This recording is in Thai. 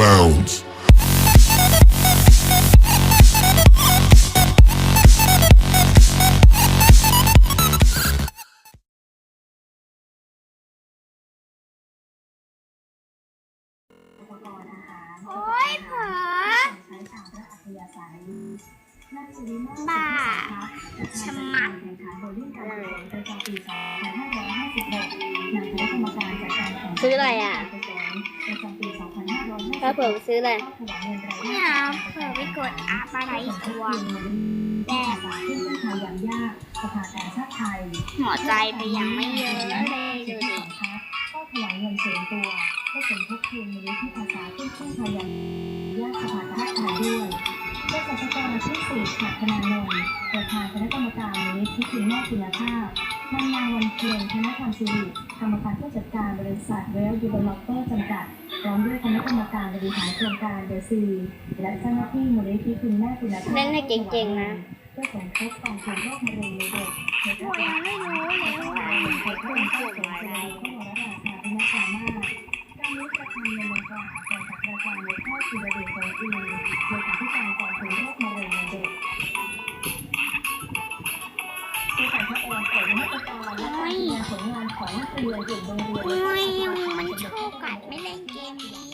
bounds. โอ้ยเผลอบ้าชะมัดซื้ออะไรอะ ถ้าเผื่อซื้ออะไรเนี่ยเผลอไปกดอาปลาไหลตัวแดงหัวใจไปยังไม่เยอะเลยดูดิก็ถวายเงินส่วนตัวเพื่อสมทบทุนมูลนิธิอาสาขึ้นขึ้นพยัญญาติสภากาชาติไทยด้วยเพื่อสัชกรที่สี่ขัดธนานนท์ประธานคณะกรรมการมูลนิธิคุณแม่คุณภาพนางนางวันเพียรคณะธรรมสิริกรรมการผู้จัดการบริษัทเวลยูเบลเปอร์จำกัดพ ร้อมด้วยคณะกรรมการบริหารโครงการเดซีและเจ้าหน้าที่มูลนิธิคุณแม่คุณภาพเล่นให้เก่งๆนะเพื่อสมทบกองทุนโรคมะเร็งในเด็กในโอ้ยยังไม่รู้เลยว่าเด็กเป็นผู้ป่วยอะไรที่วรราชาพินาศามาการนี้จะทำในวงการเกี่ยวกับรายการในแพทย์ธีรเดชโตอินเลขาธิการกองทุนโรคม ผู้การพะองค์เผยมาตรการและการดำเนินผลงานของนักเรียนเด็กโรงเรียนโอ้ยมันโชอบกัดไม่เล่นเกมนี้